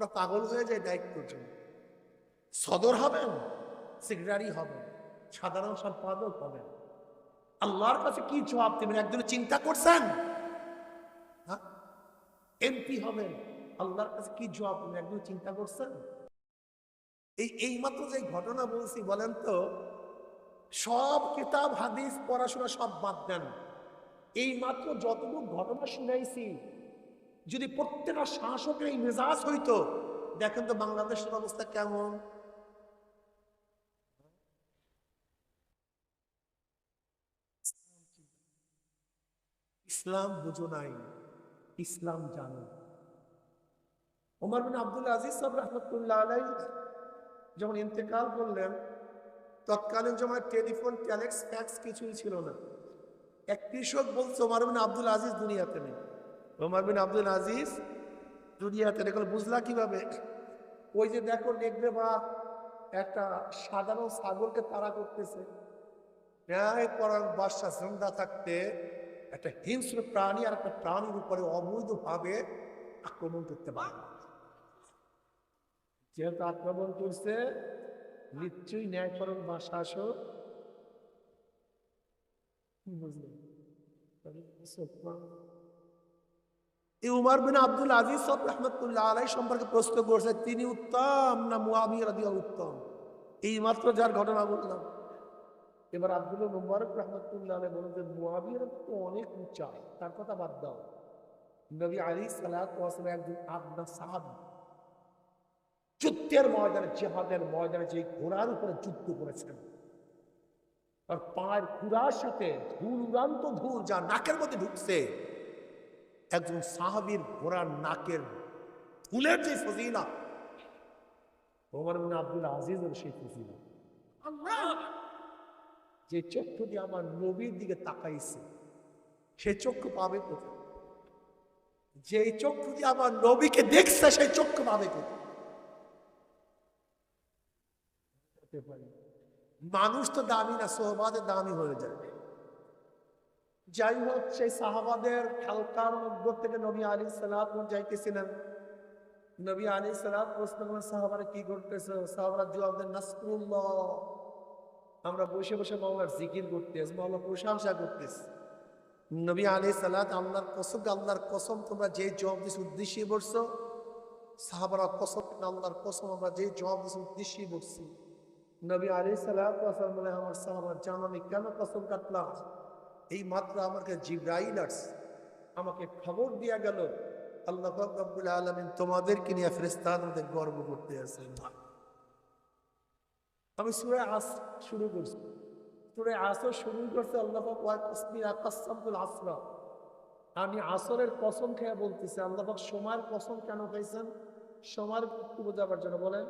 আমরা পাগল হয়ে যাই দায়িত্বের জন্য সদর হবেন সেক্রেটারি হবেন সাধারণ সম্পাদক হবেন আল্লাহর কাছে কি জবাব দেবেন? একদিন চিন্তা করছেন? হ্যাঁ? এমপি হবেন, আল্লাহর কাছে কি জবাব দেবেন? একজন চিন্তা করছেন? এই, এইমাত্র যে ঘটনা বলছি, বলেন তো, সব কিতাব, হাদিস, পড়াশোনা সব বাদ দেন। এই মাত্র যতটুকু ঘটনা শুনাইছি যদি প্রত্যেকটা শাসকের এই মেজাজ হইতো, দেখেন তো বাংলাদেশের অবস্থা কেমন। ইসলাম বুঝো নাই, ইসলাম জানো। ওমর বিন আব্দুল আজিজ সাহেব রহমতুল্লাহ আলাই যখন ইন্তেকাল করলেন, তৎকালীন সময় টেলিফোন ট্যালেক্স ফ্যাক্স কিছুই ছিল না। এক কৃষক বলছে, ওমর বিন আব্দুল আজিজ দুনিয়াতে নেই। ওমর বিন আব্দুল আজিজ দুনিয়াতে এখন বুঝলা কীভাবে? ওই যে দেখো দেখবে বা একটা সাধারণ ছাগলকে তাড়া করতেছে। ন্যায় পরায়ণ বাদশা জিন্দা থাকতে একটা হিংস্র প্রাণী আর একটা প্রাণীর উপরে অবৈধভাবে আক্রমণ করতে পারে। যেহেতু আক্রমণ করছে, নিশ্চয়ই ন্যায়পরণ বাসা আসো। কি বুঝলেন? এই উমার বিন আব্দুল আজিজ সব রহমতুল্লাহ আলাই সম্পর্কে প্রশ্ন করছে, তিনি উত্তম না মুআবিয়া রাদিয়াল্লাহু উত্তম? এই মাত্র যার ঘটনা বললাম। এবার আব্দুল মুবারক রহমতুল্লাহ আলাই বলেন যে মুআবিয়া তো অনেক উঁচা, তার কথা বাদ দাও। নবী আলী ওয়াসালাম একজন আদনা সাহাবী। যুদ্ধের ময়দানে, জেহাদের ময়দানে যে ঘোড়ার উপরে যুদ্ধ করেছেন। আর পায়ের ঘোড়ার সাথে ধুল উড়ান্ত ধুল যা নাকের মধ্যে ঢুকছে একজন সাহাবীর ঘোড়ার নাকের ফুলের যে ফজিলা ওমর বিন আব্দুল আজিজের সেই ফজিলা যে চক্ষু দিয়ে আমার নবীর দিকে তাকাইছে, সে চক্ষু পাবে কোথায়? যে চক্ষু দিয়ে আমার নবীকে দেখছে, সেই চক্ষু পাবে কোথায়? মানুষ তো দামি না সোহবাদের দামি হয়ে যাবে যাই হোক, সেই সাহাবাদের হালকার মধ্য থেকে নবী আলী সালাম যাইতেছিলেন। নবী আলী সালাম প্রশ্ন করেন সাহাবারা কি করতেছে? সাহাবারা জবাব দেন আমরা বসে বসে মাওলার জিকির করতেছি, মাওলা প্রশংসা করতেছি। নবী আলী সালাত, আল্লাহর কসম আল্লাহর কসম, তোমরা যে জবাব দিস উদ্দেশ্যে বলছো? সাহাবারা কসম, আল্লাহর কসম, আমরা যে জবাব দিস উদ্দেশ্যে বলছি। নবী আলী সালাম বলে, আমার সাহাবার জানো আমি কেন কসম কাটলাম? এই মাত্র আমাকে জিব্রাইল আসছে। আমাকে খবর দিয়া গেল, আল্লাহ রব্বুল আলমিন তোমাদেরকে নিয়ে ফেরেস্তান মধ্যে গর্ব করতে আছে আমি সুরে আস শুরু করছি। সুরে আসর শুরু করছে আল্লাহ কাসামতুল আসরা আমি আসরের কসম খেয়ে বলতেছি, আল্লাহ সময়ের কসম কেন খাইছেন সময়ের বোঝাবার জন্য বলেন।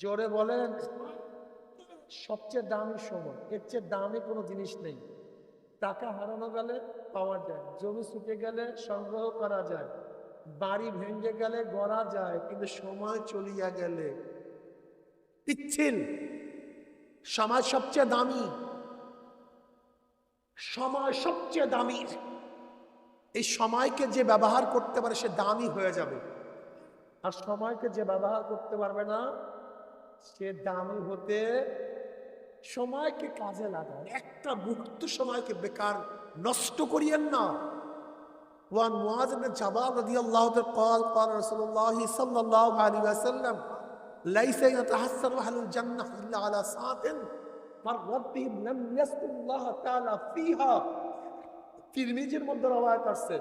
জোরে বলেন, সবচেয়ে দামি সময়, এর চেয়ে দামি কোনো জিনিস নেই। টাকা হারানো গেলে পাওয়া যায়, জমি শুকে গেলে সংগ্রহ করা যায়, বাড়ি ভেঙে গেলে গড়া যায়, কিন্তু সময় চলিয়া গেলে পিচ্ছিল। সময় সবচেয়ে দামি। সময় সবচেয়ে দামি। এই সময়কে যে ব্যবহার করতে পারে সে দামি হয়ে যাবে। আর সময়কে যে ব্যবহার করতে পারবে না, সে দামি হতে সময়কে কাজে লাগান একটা মুহূর্ত সময়কে বেকার নষ্ট করিয়েন না ওয়ান মুআজ ইবনে জাবাল রাদিয়াল্লাহু তাআলা قال قال رسول الله صلى الله عليه وسلم ليس يتحسر اهل الجنه الا على ساعه من ربهم لم يذكر الله تعالى فيها তিরমিজির মধ্যে রওয়ায়াত আসছে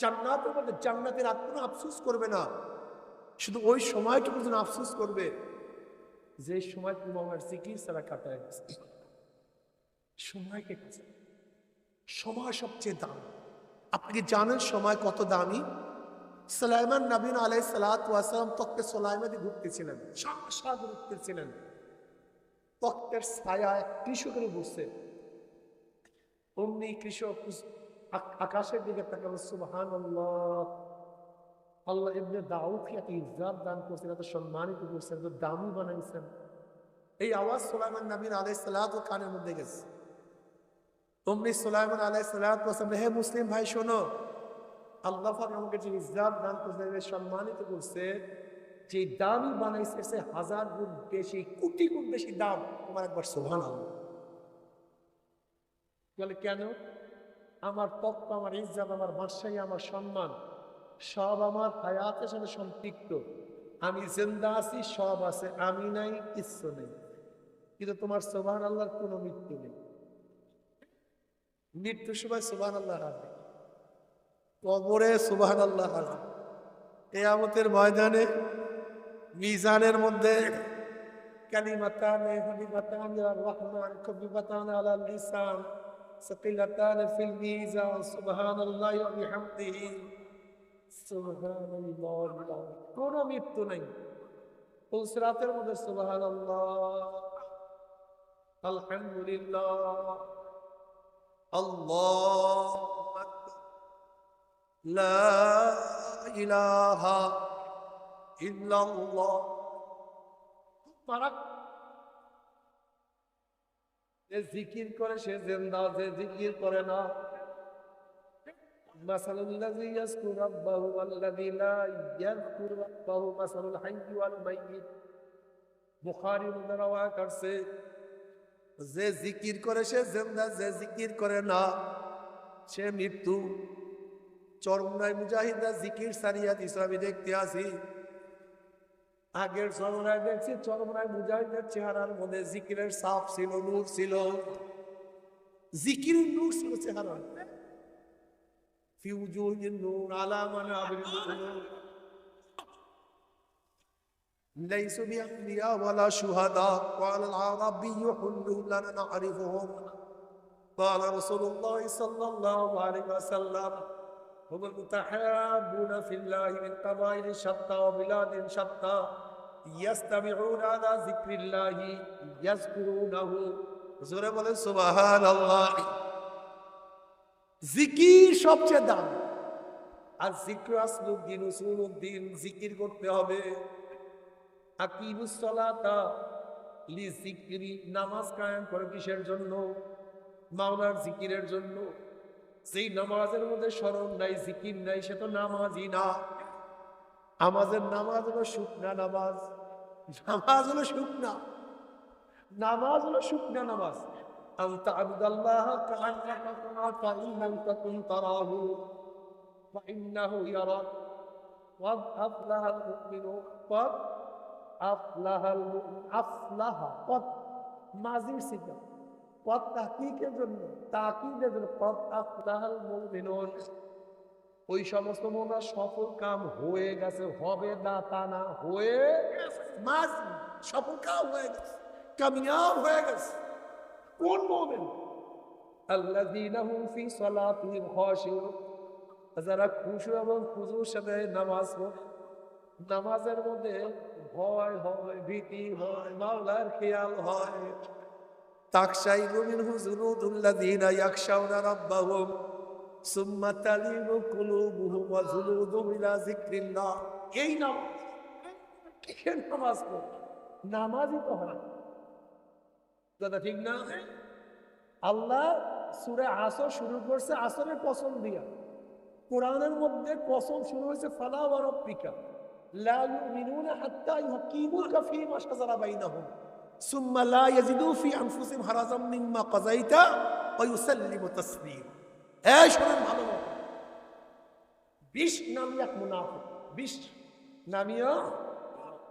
জান্নাতের মধ্যে জান্নাতের আর কোনো আফসোস করবে না শুধু ওই সময়টুকু যেন আফসোস করবে যে সময় আমার জিকির ছাড়া কাটায় গেছে। সময়কে কাছে সময় সবচেয়ে দাম। আপনি জানেন সময় কত দামি? সালাইমান নবীন আলাই সালাত ওয়াসালাম তক্তে সোলাইমাদি ঘুরতেছিলেন সাত ঘুরতেছিলেন। তক্তের ছায়া কৃষকের বসছে অমনি কৃষক আকাশের দিকে তাকাবো সুবহান আল্লাহ ইবনে দাউদকে এত ইজ্জাত দান করছেন, এত সম্মানিত করছেন, এত দামি বানাইছেন। এই আওয়াজ সোলাইমান নবীন আলাই সালাত কানের মধ্যে গেছে। অমনি সোলাইমান আলাই সালাত হে মুসলিম ভাই, শোনো। আল্লাহ পাক আমাকে যে ইজ্জাত দান করছে সম্মানিত করছে, যে দামি বানাইছে, সে হাজার গুণ বেশি, কোটি গুণ বেশি দাম। তোমার একবার সোহান আল্লাহ বলে, কেন? আমার পক্ষ, আমার ইজ্জাত, আমার বাদশাহী, আমার সম্মান সব আমার হায়াতের সাথে সম্পৃক্ত। আমি জিন্দা আছি, সব আছে। আমি নাই, কিচ্ছু নেই। কিন্তু তোমার সোহান আল্লাহর কোনো মৃত্যু নেই। মৃত্যুর সময় সোহান আল্লাহ হাজির কবরে সুবাহ আল্লাহ হাজির কেয়ামতের ময়দানে, মিজানের মধ্যে কালিমাতান, হাবিবাতান ফিল মিজান, সুবহানাল্লাহি ওয়া বিহামদিহি। কোন মৃত্যু নাই। রাতের মধ্যে সোহান আলহামদুলিল্লাহ। আল্লাহ লা ইলাহা ইল্লাল্লাহ। যে জিকির করে সে জেন্দা, যে জিকির করে না। مثل الذي يذكر ربه والذي لا يذكر ربه مثل الحي والميت বুখারী মধ্যে রওয়ায়াত করছে যে জিকির করে সে জিন্দা যে জিকির করে না সে মৃত্যু চরমনায় মুজাহিদরা জিকির সারিয়াত ইসলামী দেখতে আসি আগের চরমনায় দেখছি চরমনায় মুজাহিদের চেহারার মধ্যে জিকিরের সাপ ছিল নূর ছিল জিকিরের নূর ছিল চেহারা في وجوه النور على منابر النور. ليس بأنبياء ولا شهداء. قال العربي حل لنا نعرفهم. قال رسول الله صلى الله عليه وسلم هم المتحابون في الله من قبائل شتى وبلاد شتى يستمعون على ذكر الله يذكرونه. زور بل سبحان الله. জিকির সবচেয়ে দাম। আর জিক্র আসলুদ্দিন, উসুলুদ্দিন, জিকির করতে হবে। লি জিকিরি, নামাজ কায়েম করে কিসের জন্য? মাওলার জিকিরের জন্য। সেই নামাজের মধ্যে স্মরণ নাই, জিকির নাই, সে তো নামাজই না। আমাদের নামাজ হলো শুকনা নামাজ। নামাজ হলো শুকনা। নামাজ হলো শুকনা নামাজ। أنت عبد الله كأنك تراه فإن لم تكن تراه فإنه يراك قد أفلح المؤمنون قد أفلح المؤمن أفلح قد মাজির সিগা পদ তাকিকের জন্য তাকিদের জন্য পদ আফলাহাল মুমিনুন ওই সমস্ত মোনা সফল কাম হয়ে গেছে হবে না তা না হয়ে মাঝ সফল কাম হয়ে গেছে কামিয়াব হয়ে গেছে কোন মোমেন ফি সালাতিহিম খাশিউন যারা খুশু এবং খুজুর সাথে নামাজ পড়ে, নামাজের মধ্যে ভয় হয়, ভীতি হয়, মাওলার খেয়াল হয়। তাকশাইরু মিনহু জুলুদুল্লাযীনা ইয়াখশাউনা রাব্বাহুম, সুম্মা তালিনু কুলুবুহুম ওয়া জুলুদুহুম ইলা যিকরিল্লাহ। এই নামাজ নামাজই তো হয়। কথা ঠিক না? আল্লাহ সুরে আসর শুরু করছে আসরের কসম দিয়া। কোরআনের মধ্যে কসম শুরু হয়েছে, ফালা ওয়া রাব্বিকা লা ইউমিনুনা হাত্তা ইউহাক্কিমুকা ফীমা শাজারা বাইনাহুম। সুম্মা লা ইয়াজিদু ফি আনফুসিহিম হারাজাম মিম্মা কাযাইতা ওয়া ইউসাল্লিমু তাসলিমা। এই শোনেন ভালো মতো। বিশ নামী এক মুনাফিক, বিশ নামীয়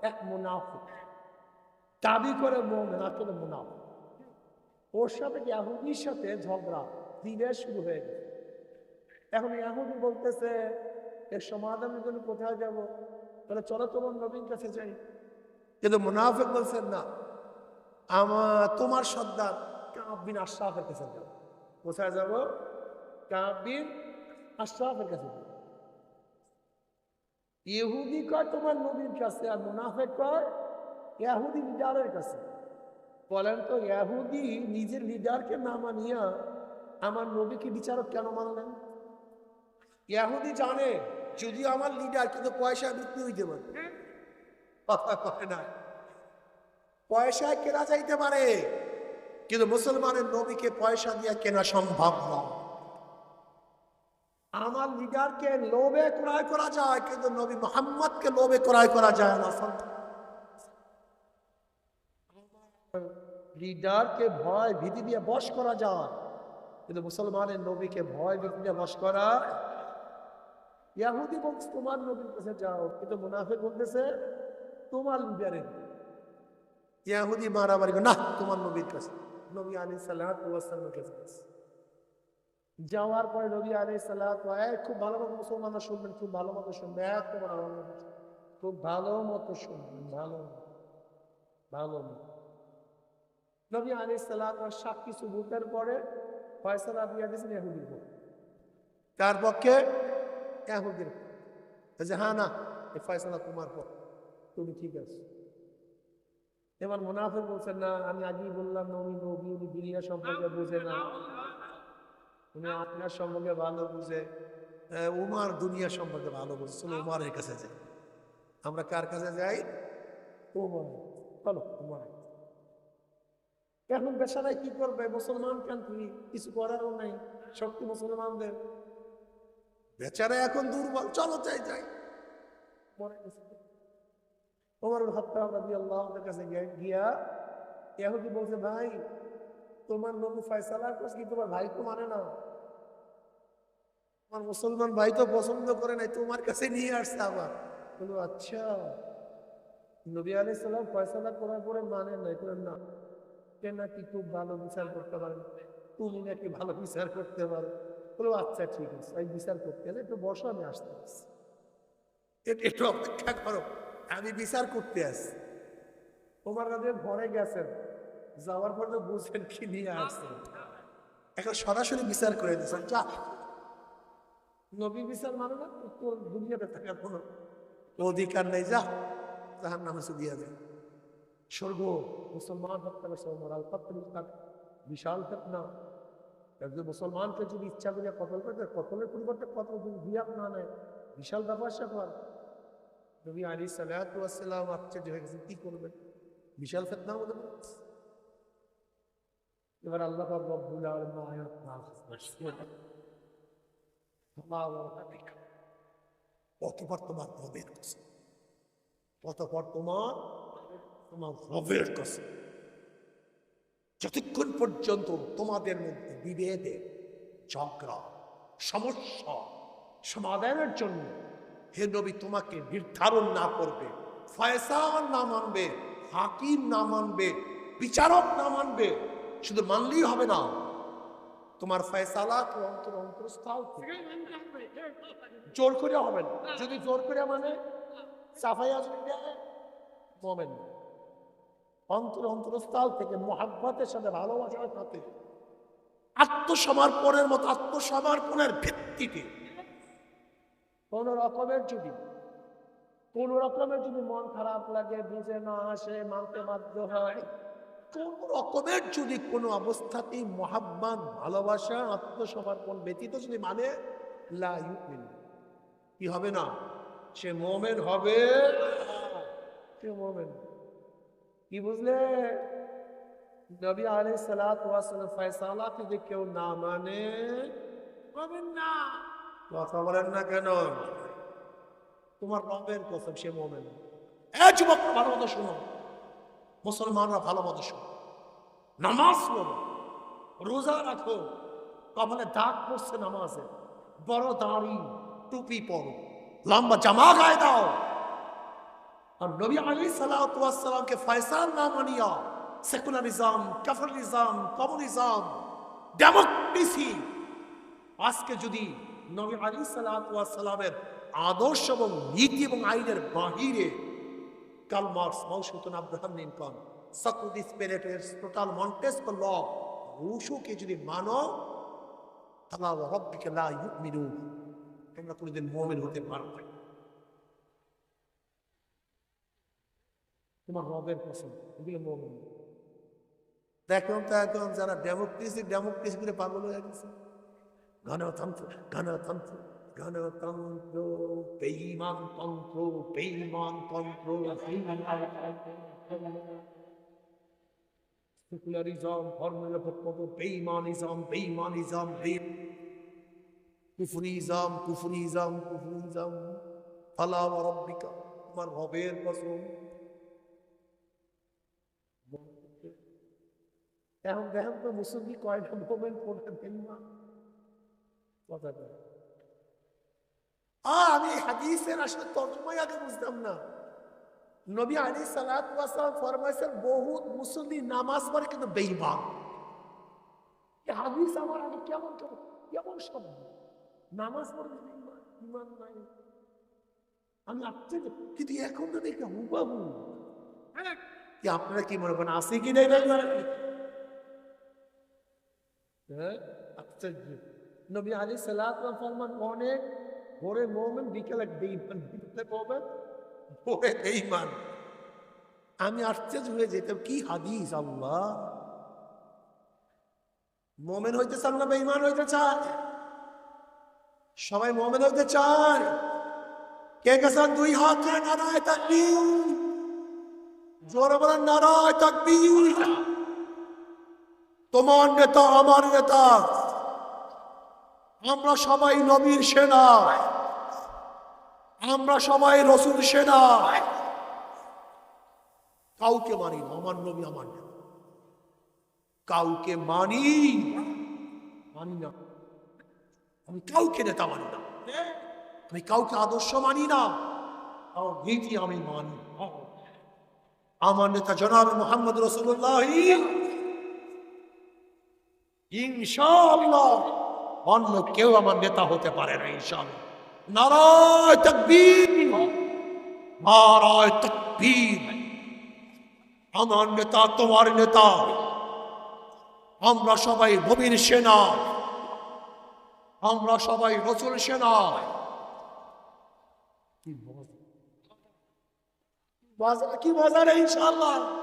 এক মুনাফিক। দাবি করে মোমেন আসলে মুনাফিক। ওর সাথে ইয়াহুদির সাথে ঝগড়া? দিনের শুরু হয়ে গেছে। এখন ইয়াহুদি বলতেছে এর সমাধানের জন্য কোথায় যাব? তাহলে চলো তোমার নবীন কাছে যাই। কিন্তু মুনাফিক বলছেন, না আমার তোমার সর্দার কাবিন আশরাফের কাছে যাব। কোথায় যাব? কাবিন আশরাফের কাছে যাব। ইহুদি কয় তোমার নবীর কাছে আর মুনাফেক কয় ইয়াহুদি লিডারের কাছে। বলেন তো ইয়াহুদি নিজের লিডারকে না মানিয়া আমার নবীকে বিচারক কেন মানলেন? ইয়াহুদি জানে যদি আমার লিডার, কিন্তু পয়সা বিক্রি হইতে পারে। কথা কয় না। পয়সায় কেনা যাইতে পারে, কিন্তু মুসলমানের নবীকে পয়সা দিয়ে কেনা সম্ভব নয়। আমার লিডারকে লোভে ক্রয় করা যায়, কিন্তু নবী মোহাম্মদকে লোভে ক্রয় করা যায় না। লিডারকে ভয়, ভীতি দিয়ে বস করা যায়। কিন্তু মুসলমানের নবীকে ভয়, ভীতি দিয়ে বশ করা ইয়াহুদি বলছে, তোমার নবীর কাছে যাও। কিন্তু মুনাফিক বলতেছে, তোমার লিডারের ইয়াহুদি মারামারি না, তোমার নবীর কাছে। নবী আলী সাল্লামের কাছে যাওয়ার পরে নবী আলী সাল্লাহ খুব ভালো মতো মুসলমানরা শুনবেন, খুব ভালো মতো শুনবে আমার খুব ভালো মতো শুনবেন, ভালো। ভালো মতো। নবী আলী সাল্লাহ সাক্ষী সুবুতের পরে ফয়সালা দিয়ে দিয়েছেন ইহুদির পক্ষে। কার পক্ষে? পক্ষে। বলছে, হ্যাঁ না এই ফয়সালা তোমার পক্ষে। তুমি ঠিক আছে। এবার মুনাফিক বলছেন না আমি আগেই বললাম না উনি নবী উনি দুনিয়া সম্পর্কে বুঝে না। উনি আপনার সম্পর্কে ভালো বুঝে। উমার দুনিয়া সম্পর্কে ভালো বুঝে। চলো উমারের কাছে যাই। আমরা কার কাছে যাই? উমার চলো উমার এখন বেচারায় কি করবে? মুসলমান কেন কান্ট্রি কিছু করারও নাই? শক্তি মুসলমানদের। বেচারা এখন দুর্বল। চলো চাই যাই। মরে গেছে। ওমর হত্যা রাজি আল্লাহর কাছে গিয়ে- বলছে, ভাই, তোমার ফয়সালা তোমার ভাই তো মানে আমার মুসলমান ভাই তো পছন্দ করে নাই, তোমার কাছে নিয়ে আসছে আবার। আচ্ছা। নবী আলি ফয়সালা করার পরে মানে নাই। না। কে নাকি খুব ভালো বিচার করতে পারে? তুমি নাকি ভালো বিচার করতে পারো? বলো আচ্ছা ঠিক আছে আমি বিচার করতে গেলে একটু বসো আমি আসতে আসছি। একটু- অপেক্ষা করো আমি বিচার করতে আসছি। তোমার রাজের ঘরে গেছেন যাওয়ার পর তো বুঝছেন কি নিয়ে আসছেন। এখন সরাসরি বিচার করে দিয়েছেন যা। নবী বিচার মানে না তোর দুনিয়াতে থাকার কোনো অধিকার নেই যা। তাহার নামে দিয়ে যায় স্বর্গ মুসলমান হত্যা করছে ওমর আল তার বিশাল ফেতনা একজন মুসলমানকে যদি ইচ্ছা করে কতল করতে কতলের পরিবর্তে কত যদি বিয়াত না নেয়, বিশাল ব্যাপার স্যাপার নবী আলী সাল্লাম আশ্চর্য হয়ে গেছে কি করবেন? বিশাল মধ্যে পড়েছে। এবার আল্লাহ রব্বুল আলামিন আয়াত তোমার রবের কসম তোমার তোমার রবের কসম। যতক্ষণ পর্যন্ত তোমাদের মধ্যে বিভেদে, ঝগড়া, সমস্যা সমাধানের জন্য হে নবী তোমাকে নির্ধারণ না করবে, ফয়সাল না মানবে, হাকিম না মানবে, বিচারক না মানবে, শুধু মানলেই হবে না। তোমার ফয়সালা তো অন্তর অন্তরস্থল থেকে জোর করে হবে না যদি জোর করে মানে সাফাইয়া যদি দেয় মোমেন না। অন্তর অন্তরস্থল থেকে মোহাব্বতের সাথে ভালোবাসার সাথে আত্মসমর্পণের মতো, আত্মসমর্পণের ভিত্তিতে। কোন রকমের যদি, কোন রকমের যদি মন খারাপ লাগে, বুঝে না আসে, মানতে বাধ্য হয়, কোন রকমের যদি কোনো অবস্থাতেই মহাব্বান ভালোবাসা, আত্মসমর্পণ ব্যতীত যদি মানে লা ইউমিন। কি হবে না? সে মোমেন হবে। সে মোমেন। কি বুঝলে? নবী আলাই সালাত ফয়সালা যদি কেউ না মানে না। কথা বলেন না কেন? তোমার রবের কসম, সে মোমেন। এ যুবক ভালো মতো শোনো। মুসলমানরা ভালো মতো শোনো। নামাজ পড়ো। রোজা রাখো। কপালে দাগ পড়ছে নামাজে। বড় দাড়ি, টুপি পরো। লম্বা জামা গায়ে দাও। আর নবী আলী সালামকে ফয়সাল না মানিয়া সেকুলারিজম কাফারিজম কমিউনিজম ডেমোক্রেসি আজকে যদি নবী আলী সালামের আদর্শ এবং নীতি এবং আইনের বাহিরে কাল মার্কস মাউসুতন আব্রাহাম লিঙ্কন সক্রেটিস পেরেটের টোটাল মন্টেস্কো ল রুশোকে যদি মানো, তাহলে রব্বিকে লা ইউমিনুন। তোমরা কোনোদিন মুমিন হতে পারবে তোমার রবের পছন্দ এগুলো মুমিন দেখলাম তো এখন যারা ডেমোক্রেসি ডেমোক্রেসি করে পাগল হয়ে গেছে। গণতন্ত্র গণতন্ত্র গণতন্ত্র বেইমান তন্ত্র বেইমান তন্ত্র সেকুলারিজম, ধর্মনিরপেক্ষতা, বেইমানিজম বেইমানিজম কুফরিজাম কুফরিজাম কুফরিজাম। ফালা রাব্বিকা, আমার রবের এখন দেখেন তো মুসলমান কয়টা মোমেন্ট পড়তে দেন না কথা আমি হাদিসের আসলে তর্জমাই আগে বুঝতাম না। নবী আলী ওয়াসালাম ফরমাইছেন বহুত মুসল্লি নামাজ পড়ে কিন্তু বেঈমান এই হাদিস আমার আগে কেমন কেমন শব্দ নামাজ পড়বে বেঈমান ইমান নাই। আমি আশ্চর্য কিন্তু এখন তো দেখি হুবাহু। হ্যাঁ, আপনারা কি মনে করেন আছে কি নেই হ্যাঁ? আশ্চর্য। নবী আলী সালাত ফরমান অনেক। ভোরে মোমেন, বিকেলে বেঈমান। বিকেলে মোমেন, ভোরে বেঈমান। আমি আশ্চর্য হয়ে যেতাম, কি হাদিস আল্লাহ? মোমেন হইতে চান না বেঈমান হইতে চায়? সবাই মোমেন হইতে চায়? কে গেছেন দুই হাত নারায় তাকবীর। জোরে বলেন, নারায় তাকবীর। তোমার নেতা আমার নেতা আমরা সবাই নবীর সেনা। আমরা সবাই রসুল সেনা। কাউকে মানি না, আমার নবী আমার নেতা কাউকে মানি মানি না। আমি কাউকে নেতা মানি না। আমি কাউকে আদর্শ মানি না। নীতি আমি মানি আমার নেতা জনাব মোহাম্মদ রসুল্লাহ ইনশাআল্লাহ। অন্য কেউ আমার নেতা হতে পারে না, ইনশাআল্লাহ। নারায় তকবীর। নারায় তকবীর। আমার নেতা, তোমার নেতা। আমরা সবাই নবীর সেনা। আমরা সবাই রসুল সেনা। কি বাজার ইনশাআল্লাহ।